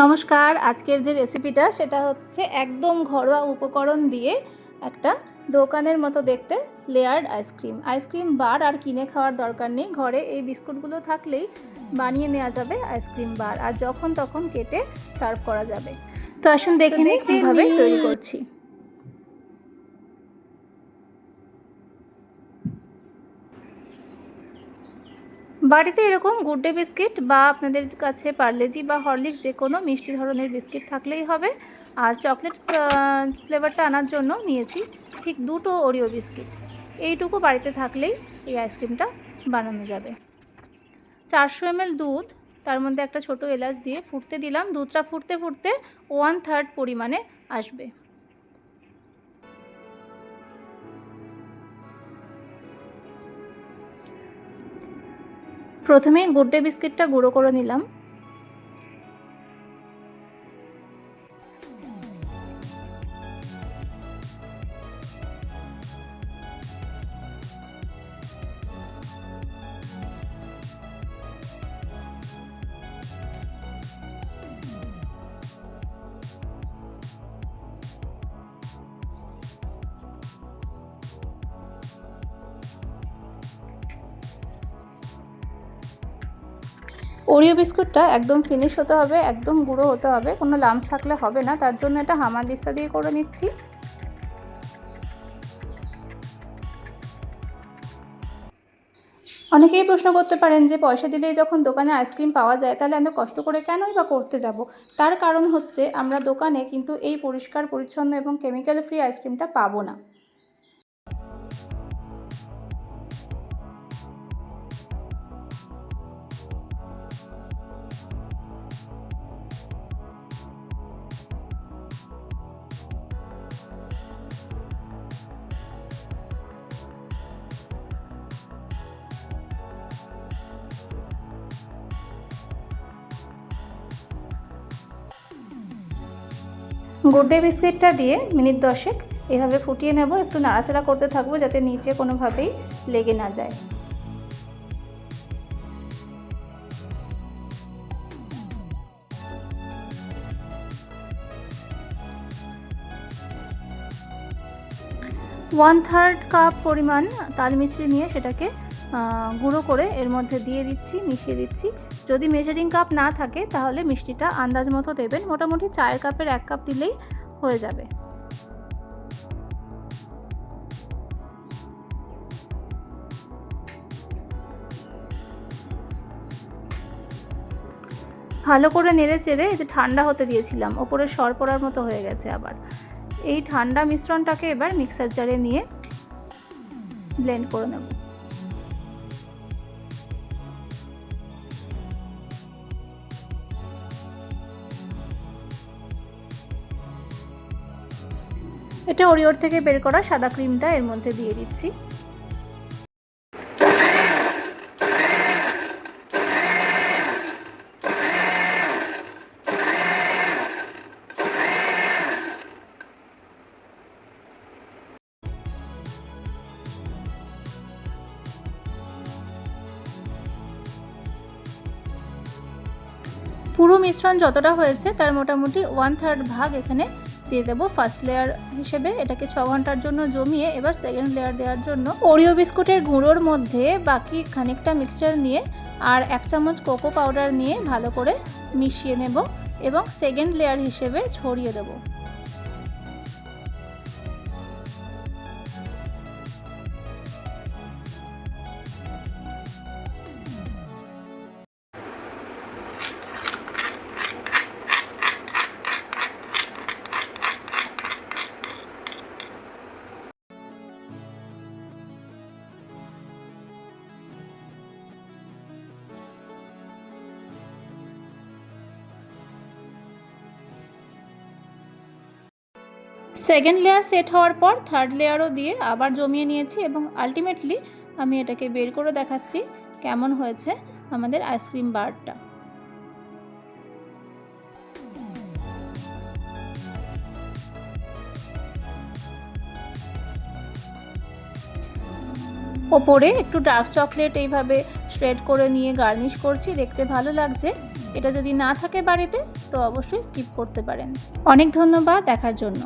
নমস্কার আজকের যে রেসিপিটা সেটা হচ্ছে একদম ঘরোয়া উপকরণ দিয়ে একটা দোকানের মতো দেখতে layered ice cream ice cream bar আর কিনে খাওয়ার দরকার নেই। ঘরে এই বিস্কুটগুলো থাকলেই বানিয়ে নেওয়া যাবে আইসক্রিম বার আর যখন তখন কেটে সার্ভ করা যাবে। তো আসুন দেখে নিই কীভাবে তৈরি করছি। বাড়িতে এরকম গুড ডে বিস্কিট বা আপনাদের কাছে পার্লেজি বা হরলিক্স যে কোনো মিষ্টি ধরনের বিস্কিট থাকলেই হবে। আর চকলেট ফ্লেভারটা আনার জন্য নিয়েছি ঠিক দুটো ওরিও বিস্কিট। এইটুকু বাড়িতে থাকলেই এই আইসক্রিমটা বানানো যাবে। চারশো এমএল দুধ, তার মধ্যে একটা ছোট এলাচ দিয়ে ফুটতে দিলাম। দুধটা ফুটতে ফুটতে ওয়ান থার্ড পরিমাণে আসবে। প্রথমে গুড ডে বিস্কিটটা গুঁড়ো করে নিলাম। ওরিও বিস্কুটটা একদম ফিনিশ হতে হবে, একদম গুঁড়ো হতে হবে, কোনো লামস থাকলে হবে না, তার জন্য এটা হামার দিস্তা দিয়ে করে নিচ্ছি। অনেকেই প্রশ্ন করতে পারেন যে পয়সা দিলেই যখন দোকানে আইসক্রিম পাওয়া যায়, তাহলে এত কষ্ট করে কেনই বা করতে যাব? তার কারণ হচ্ছে, আমরা দোকানে কিন্তু এই পরিষ্কার, পরিচ্ছন্ন এবং কেমিক্যাল ফ্রি আইসক্রিমটা পাবো না। গুড ডে বিস্কিটটা দিয়ে মিনিট দশেক এভাবে ফুটিয়ে নেব, একটু নাড়াচাড়া করতে থাকব যাতে নিচে কোনোভাবেই লেগে না যায়। ওয়ান থার্ড কাপ পরিমাণ তাল মিছরি নিয়ে সেটাকে গুঁড়ো করে এর মধ্যে দিয়ে দিচ্ছি, মিশিয়ে দিচ্ছি। যদি মেজারিং কাপ না থাকে, তাহলে মিষ্টিটা আন্দাজ মতো দেবেন। মোটামুটি চায়ের কাপের এক কাপ দিলেই হয়ে যাবে। ভালো করে নেড়ে চেড়ে যে ঠান্ডা হতে দিয়েছিলাম, ওপরে সর পড়ার মতো হয়ে গেছে আবার। এই ঠান্ডা মিশ্রণটাকে এবার মিক্সার জারে নিয়ে ব্লেন্ড করে নেব। এটা ওরিওর থেকে বের করা সাদা ক্রিমটা এর মধ্যে দিয়ে দিচ্ছি। পুরো মিশ্রণ যতটা হয়েছে, তার মোটামুটি ওয়ান থার্ড ভাগ এখানে দিয়ে দেবো ফার্স্ট লেয়ার হিসেবে। এটাকে ছ ঘণ্টার জন্য জমিয়ে এবার সেকেন্ড লেয়ার দেওয়ার জন্য ওরিও বিস্কুটের গুঁড়োর মধ্যে বাকি খানিকটা মিক্সচার নিয়ে আর এক চামচ কোকো পাউডার নিয়ে ভালো করে মিশিয়ে নেব এবং সেকেন্ড লেয়ার হিসেবে ছড়িয়ে দেবো। সেকেন্ড লেয়ার সেট হওয়ার পর থার্ড লেয়ারও দিয়ে আবার জমিয়ে নিয়েছি এবং আলটিমেটলি আমি এটাকে বের করে দেখাচ্ছি কেমন হয়েছে আমাদের আইসক্রিম বারটা ওপরে একটু ডার্ক চকলেট এইভাবে শ্রেড করে নিয়ে গার্নিশ করছি, দেখতে ভালো লাগছে। এটা যদি না থাকে বাড়িতে, তো অবশ্যই স্কিপ করতে পারেন। অনেক ধন্যবাদ দেখার জন্য।